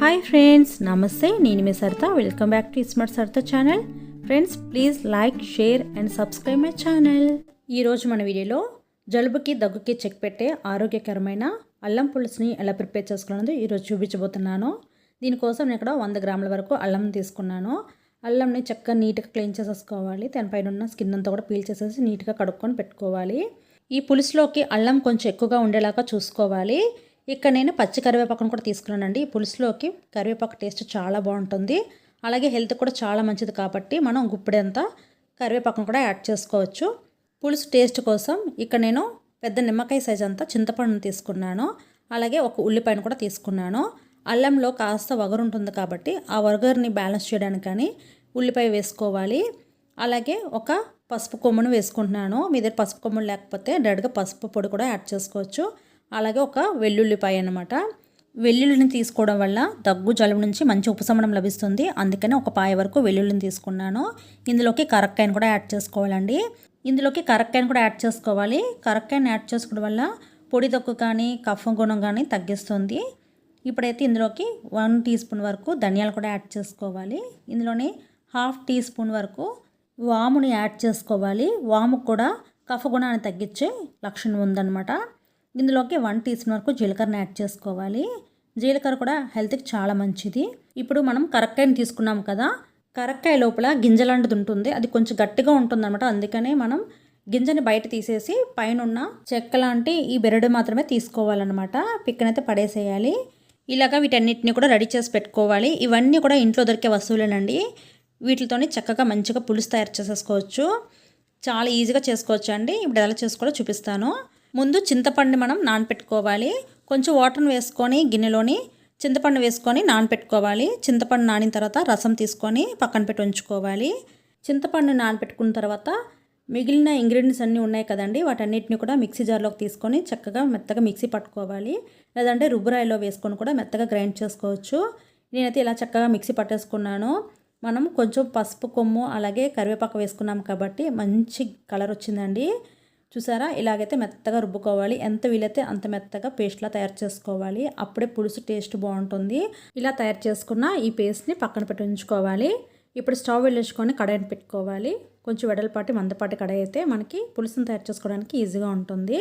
Hi friends నమస్తే నేను మీ Saritha. Welcome back to smart Saritha channel friends please like share and subscribe my channel ఈరోజు మన వీడియోలో జలుబుకి దగ్గుకి check పెట్టే ఆరోగ్యకరమైన అల్లం పులుసుని ఎలా ప్రిపేర్ చేసుకున్నది ఈరోజు చూపించబోతున్నాను. దీనికోసం నేను ఇక్కడ వంద గ్రాముల వరకు అల్లం తీసుకున్నాను. అల్లంని చక్కగా నీట్గా క్లీన్ చేసేసుకోవాలి. దానిపైన ఉన్న స్కిన్ అంతా కూడా పీల్ చేసేసి నీట్గా కడుక్కొని పెట్టుకోవాలి. ఈ పులుసులోకి అల్లం కొంచెం ఎక్కువగా ఉండేలాగా చూసుకోవాలి. ఇక్కడ నేను పచ్చి కరివేపాకును కూడా తీసుకున్నానండి. ఈ పులుసులోకి కరివేపాకు టేస్ట్ చాలా బాగుంటుంది. అలాగే హెల్త్ కూడా చాలా మంచిది కాబట్టి మనం గుప్పిడంతా కరివేపాకును కూడా యాడ్ చేసుకోవచ్చు. పులుసు టేస్ట్ కోసం ఇక్కడ నేను పెద్ద నిమ్మకాయ సైజ్ అంతా చింతపండును తీసుకున్నాను. అలాగే ఒక ఉల్లిపాయను కూడా తీసుకున్నాను. అల్లంలో కాస్త వగరు ఉంటుంది కాబట్టి ఆ వగరుని బ్యాలెన్స్ చేయడానికి కానీ ఉల్లిపాయ వేసుకోవాలి. అలాగే ఒక పసుపు కొమ్మును వేసుకుంటున్నాను. మీ దగ్గర పసుపు కొమ్మలు లేకపోతే డైరెక్ట్గా పసుపు పొడి కూడా యాడ్ చేసుకోవచ్చు. అలాగే ఒక వెల్లుల్లిపాయ అనమాట వెల్లుల్లిని తీసుకోవడం వల్ల దగ్గు జలుబు నుంచి మంచి ఉపశమనం లభిస్తుంది. అందుకని ఒక పాయ వరకు వెల్లుల్లిని తీసుకున్నాను. ఇందులోకి కరక్కాయను కూడా యాడ్ చేసుకోవాలండి. ఇందులోకి కరక్కాయను కూడా యాడ్ చేసుకోవాలి. కరక్కాయను యాడ్ చేసుకోవడం వల్ల పొడి దగ్గు కానీ కఫం గుణం కానీ తగ్గిస్తుంది. ఇప్పుడైతే ఇందులోకి వన్ టీ స్పూన్ వరకు ధనియాలు కూడా యాడ్ చేసుకోవాలి. ఇందులోని హాఫ్ టీ స్పూన్ వరకు వాముని యాడ్ చేసుకోవాలి. వాము కూడా కఫ గుణాన్ని తగ్గించే లక్షణం ఉందన్నమాట. ఇందులోకి వన్ టీ స్పూన్ వరకు జీలకర్రని యాడ్ చేసుకోవాలి. జీలకర్ర కూడా హెల్త్కి చాలా మంచిది. ఇప్పుడు మనం కరక్కాయని తీసుకున్నాం కదా కరక్కాయ లోపల గింజలాంటిది ఉంటుంది. అది కొంచెం గట్టిగా ఉంటుందన్నమాట. అందుకనే మనం గింజని బయట తీసేసి పైన ఉన్న చెక్క లాంటి ఈ బెరడు మాత్రమే తీసుకోవాలన్నమాట. పిక్కనైతే పడేసేయాలి. ఇలాగా వీటన్నిటిని కూడా రెడీ చేసి పెట్టుకోవాలి. ఇవన్నీ కూడా ఇంట్లో దొరికే వస్తువులేనండి. వీటితోని చక్కగా మంచిగా పులుసు తయారు చేసేసుకోవచ్చు. చాలా ఈజీగా చేసుకోవచ్చు అండి ఇప్పుడు ఎలా చేసుకోవాలో చూపిస్తాను. ముందు చింతపండు మనం నానపెట్టుకోవాలి. కొంచెం వాటర్ని వేసుకొని గిన్నెలోని చింతపండు వేసుకొని నానపెట్టుకోవాలి. చింతపండు నానిన తర్వాత రసం తీసుకొని పక్కన పెట్టి ఉంచుకోవాలి. చింతపండు నానపెట్టుకున్న తర్వాత మిగిలిన ఇంగ్రీడియంట్స్ అన్నీ ఉన్నాయి కదండి. వాటన్నిటిని కూడా మిక్సీ జార్లోకి తీసుకొని చక్కగా మెత్తగా మిక్సీ పట్టుకోవాలి. లేదంటే రుబ్బురాయిలో వేసుకొని కూడా మెత్తగా గ్రైండ్ చేసుకోవచ్చు. నేనైతే ఇలా చక్కగా మిక్సీ పట్టేసుకున్నాను. మనం కొంచెం పసుపు కొమ్ము అలాగే కరివేపాకు వేసుకున్నాం కాబట్టి మంచి కలర్ వచ్చిందండి. చూసారా? ఇలాగైతే మెత్తగా రుబ్బుకోవాలి. ఎంత వీలైతే అంత మెత్తగా పేస్ట్లా తయారు చేసుకోవాలి. అప్పుడే పులుసు టేస్ట్ బాగుంటుంది. ఇలా తయారు చేసుకున్న ఈ పేస్ట్ని పక్కన పెట్టి ఉంచుకోవాలి. ఇప్పుడు స్టవ్ వెళ్ళేసుకొని కడాయిని పెట్టుకోవాలి. కొంచెం వెడల్పాటి మందపాటి కడాయి అయితే మనకి పులుసును తయారు చేసుకోవడానికి ఈజీగా ఉంటుంది.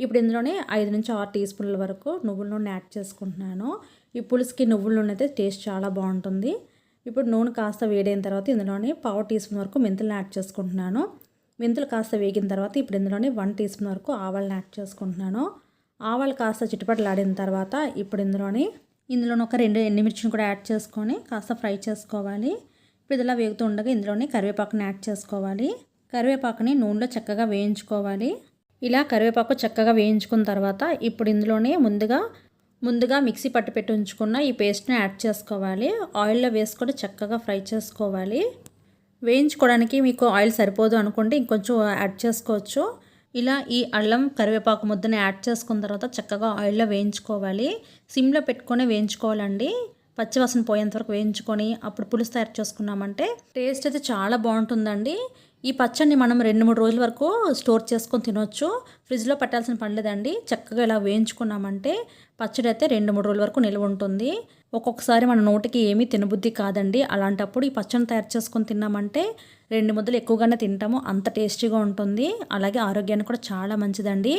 ఇప్పుడు ఇందులోనే ఐదు నుంచి ఆరు టీ స్పూన్ల వరకు నువ్వుల నూనె యాడ్ చేసుకుంటున్నాను. ఈ పులుసుకి నువ్వుల నూనె అయితే టేస్ట్ చాలా బాగుంటుంది. ఇప్పుడు నూనె కాస్త వేడైన తర్వాత ఇందులోనే పావు టీ స్పూన్ వరకు మెంతులను యాడ్ చేసుకుంటున్నాను. మెంతులు కాస్త వేగిన తర్వాత ఇప్పుడు ఇందులోనే వన్ టీ స్పూన్ వరకు ఆవాలను యాడ్ చేసుకుంటున్నాను. ఆవాలు కాస్త చిట్టుపట్లాడిన తర్వాత ఇప్పుడు ఇందులోని ఇందులోనే ఒక రెండు ఎండుమిర్చిని కూడా యాడ్ చేసుకొని కాస్త ఫ్రై చేసుకోవాలి. ఇప్పుడు ఇదిలా వేగుతూ ఉండగా ఇందులోనే కరివేపాకుని యాడ్ చేసుకోవాలి. కరివేపాకుని నూనెలో చక్కగా వేయించుకోవాలి. ఇలా కరివేపాకు చక్కగా వేయించుకున్న తర్వాత ఇప్పుడు ఇందులోనే ముందుగా ముందుగా మిక్సీ పట్టు పెట్టి ఉంచుకున్న ఈ పేస్ట్ని యాడ్ చేసుకోవాలి. ఆయిల్లో వేసుకొని చక్కగా ఫ్రై చేసుకోవాలి. వేయించుకోవడానికి మీకు ఆయిల్ సరిపోదు అనుకుంటే ఇంకొంచెం యాడ్ చేసుకోవచ్చు. ఇలా ఈ అల్లం కరివేపాకు ముద్దని యాడ్ చేసుకున్న తర్వాత చక్కగా ఆయిల్లో వేయించుకోవాలి. సిమ్లో పెట్టుకొని వేయించుకోవాలండి. పచ్చివాసన పోయేంత వరకు వేయించుకొని అప్పుడు పులుసు తయారు చేసుకున్నామంటే టేస్ట్ అయితే చాలా బాగుంటుందండి. ఈ పచ్చడిని మనం రెండు మూడు రోజుల వరకు స్టోర్ చేసుకొని తినొచ్చు. ఫ్రిడ్జ్లో పెట్టాల్సిన పని లేదండి. చక్కగా ఇలా వేయించుకున్నామంటే పచ్చడి అయితే రెండు మూడు రోజుల వరకు నిల్వ ఉంటుంది. ఒక్కొక్కసారి మన నోటికి ఏమీ తినబుద్ధి కాదండి. అలాంటప్పుడు ఈ పచ్చడిని తయారు చేసుకొని తిన్నామంటే రెండు ముద్దలు ఎక్కువగానే తింటాము. అంత టేస్టీగా ఉంటుంది. అలాగే ఆరోగ్యానికి కూడా చాలా మంచిదండి.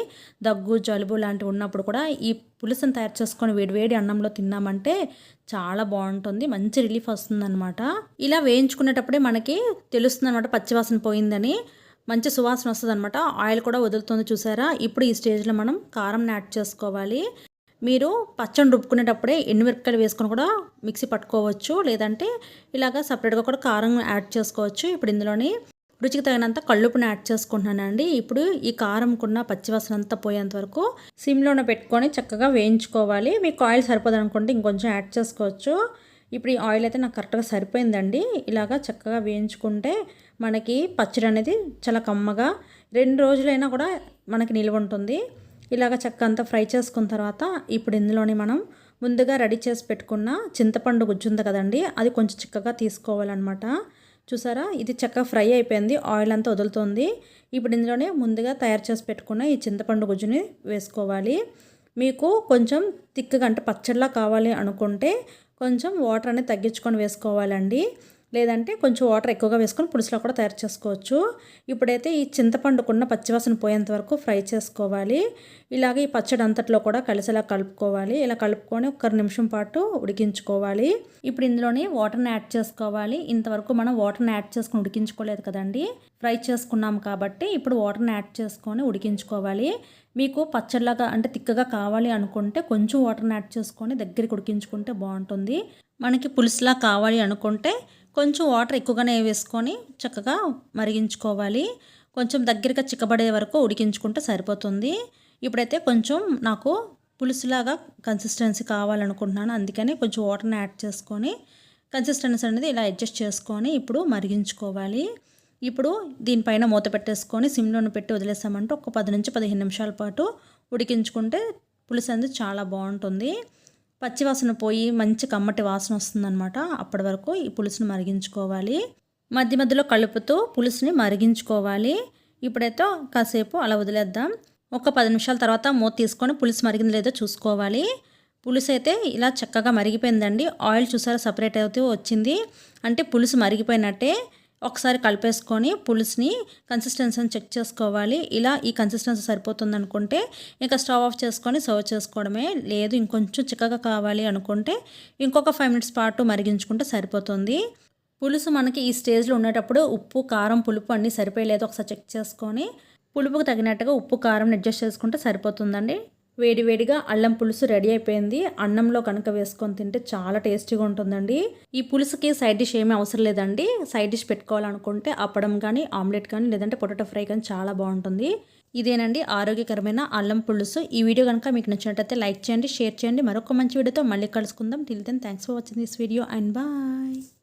దగ్గు జలుబు లాంటివి ఉన్నప్పుడు కూడా ఈ పులుసును తయారు చేసుకొని వేడివేడి అన్నంలో తిన్నామంటే చాలా బాగుంటుంది. మంచి రిలీఫ్ వస్తుందన్నమాట. ఇలా వేయించుకునేటప్పుడే మనకి తెలుస్తుంది అనమాట పచ్చివాసన పోయిందని. మంచి సువాసన వస్తుంది అనమాట ఆయిల్ కూడా వదులుతుంది చూసారా? ఇప్పుడు ఈ స్టేజ్లో మనం కారం యాడ్ చేసుకోవాలి. మీరు పచ్చడి రుబ్బుకునేటప్పుడే ఎండుమిరపకాయలు వేసుకొని కూడా మిక్సీ పట్టుకోవచ్చు లేదంటే ఇలాగ సపరేట్గా కూడా కారం యాడ్ చేసుకోవచ్చు. ఇప్పుడు ఇందులోని రుచికి తగినంత కళ్ళుపుని యాడ్ చేసుకుంటున్నానండి. ఇప్పుడు ఈ కారంకున్న పచ్చివాసన అంతా పోయేంత వరకు సిమ్లోనే పెట్టుకొని చక్కగా వేయించుకోవాలి. మీకు ఆయిల్ సరిపోదు అనుకుంటే ఇంకొంచెం యాడ్ చేసుకోవచ్చు. ఇప్పుడు ఈ ఆయిల్ అయితే నాకు కరెక్ట్గా సరిపోయిందండి. ఇలాగా చక్కగా వేయించుకుంటే మనకి పచ్చడి అనేది చాలా కమ్మగా రెండు రోజులైనా కూడా మనకి నిల్వ ఉంటుంది. ఇలాగ చక్క అంతా ఫ్రై చేసుకున్న తర్వాత ఇప్పుడు ఇందులోని మనం ముందుగా రెడీ చేసి పెట్టుకున్న చింతపండు గుజ్జు ఉంది కదండి అది కొంచెం చిక్కగా తీసుకోవాలన్నమాట. చూసారా? ఇది చక్కగా ఫ్రై అయిపోయింది ఆయిల్ అంతా వదులుతుంది. ఇప్పుడు ఇందులోనే ముందుగా తయారు చేసి పెట్టుకున్న ఈ చింతపండు గుజ్జుని వేసుకోవాలి. మీకు కొంచెం తిక్కగా అంటే పచ్చడిలా కావాలి అనుకుంటే కొంచెం వాటర్ అనేది తగ్గించుకొని వేసుకోవాలండి. లేదంటే కొంచెం వాటర్ ఎక్కువగా వేసుకొని పులుసులో కూడా తయారు చేసుకోవచ్చు. ఇప్పుడైతే ఈ చింతపండుకున్న పచ్చివాసన పోయేంత వరకు ఫ్రై చేసుకోవాలి. ఇలాగే ఈ పచ్చడి అంతట్లో కూడా కలిసేలా కలుపుకోవాలి. ఇలా కలుపుకొని ఒక నిమిషం పాటు ఉడికించుకోవాలి. ఇప్పుడు ఇందులోనే వాటర్ని యాడ్ చేసుకోవాలి. ఇంతవరకు మనం వాటర్ని యాడ్ చేసుకొని ఉడికించుకోలేదు కదండి. ఫ్రై చేసుకున్నాం కాబట్టి ఇప్పుడు వాటర్ని యాడ్ చేసుకొని ఉడికించుకోవాలి. మీకు పచ్చడిలాగా అంటే తిక్కగా కావాలి అనుకుంటే కొంచెం వాటర్ని యాడ్ చేసుకొని దగ్గరికి ఉడికించుకుంటే బాగుంటుంది. మనకి పులుసులా కావాలి అనుకుంటే కొంచెం వాటర్ ఎక్కువగానే వేసుకొని చక్కగా మరిగించుకోవాలి. కొంచెం దగ్గరగా చిక్కబడే వరకు ఉడికించుకుంటే సరిపోతుంది. ఇప్పుడైతే కొంచెం నాకు పులుసులాగా కన్సిస్టెన్సీ కావాలనుకుంటున్నాను. అందుకని కొంచెం వాటర్ని యాడ్ చేసుకొని కన్సిస్టెన్సీ అనేది ఇలా అడ్జస్ట్ చేసుకొని ఇప్పుడు మరిగించుకోవాలి. ఇప్పుడు దీనిపైన మూత పెట్టేసుకొని సిమ్లోని పెట్టి వదిలేసామంటే ఒక పది నుంచి పదిహేను నిమిషాల పాటు ఉడికించుకుంటే పులుసు అనేది చాలా బాగుంటుంది. పచ్చివాసన పోయి మంచి కమ్మటి వాసన వస్తుందన్నమాట. అప్పటి వరకు ఈ పులుసుని మరిగించుకోవాలి. మధ్య మధ్యలో కలుపుతూ పులుసుని మరిగించుకోవాలి. ఇప్పుడైతే కాసేపు అలా వదిలేద్దాం. ఒక పది నిమిషాల తర్వాత మూత తీసుకొని పులుసు మరిగింది లేదో చూసుకోవాలి. పులుసు అయితే ఇలా చక్కగా మరిగిపోయిందండి. ఆయిల్ చూసారా సపరేట్ అవుతూ వచ్చింది. అంటే పులుసు మరిగిపోయినట్టే. ఒకసారి కలిపేసుకొని పులుసుని కన్సిస్టెన్సీని చెక్ చేసుకోవాలి. ఇలా ఈ కన్సిస్టెన్సీ సరిపోతుంది అనుకుంటే ఇంకా స్టవ్ ఆఫ్ చేసుకొని సర్వ్ చేసుకోవడమే. లేదు ఇంకొంచెం చిక్కగా కావాలి అనుకుంటే ఇంకొక ఫైవ్ మినిట్స్ పాటు మరిగించుకుంటే సరిపోతుంది. పులుసు మనకి ఈ స్టేజ్లో ఉండేటప్పుడు ఉప్పు కారం పులుపు అన్నీ సరిపోయలేదు. ఒకసారి చెక్ చేసుకొని పులుపుకు తగినట్టుగా ఉప్పు కారం అడ్జస్ట్ చేసుకుంటే సరిపోతుందండి. వేడివేడిగా అల్లం పులుసు రెడీ అయిపోయింది. అన్నంలో కనుక వేసుకొని తింటే చాలా టేస్టీగా ఉంటుందండి. ఈ పులుసుకి సైడ్ డిష్ ఏమీ అవసరం లేదండి. సైడ్ డిష్ పెట్టుకోవాలనుకుంటే అప్పడం కానీ ఆమ్లెట్ కానీ లేదంటే పొటాటో ఫ్రై కానీ చాలా బాగుంటుంది. ఇదేనండి ఆరోగ్యకరమైన అల్లం పులుసు. ఈ వీడియో కనుక మీకు నచ్చినట్టయితే లైక్ చేయండి షేర్ చేయండి. మరొక మంచి వీడియోతో మళ్ళీ కలుసుకుందాం. Till then thanks for watching this video and bye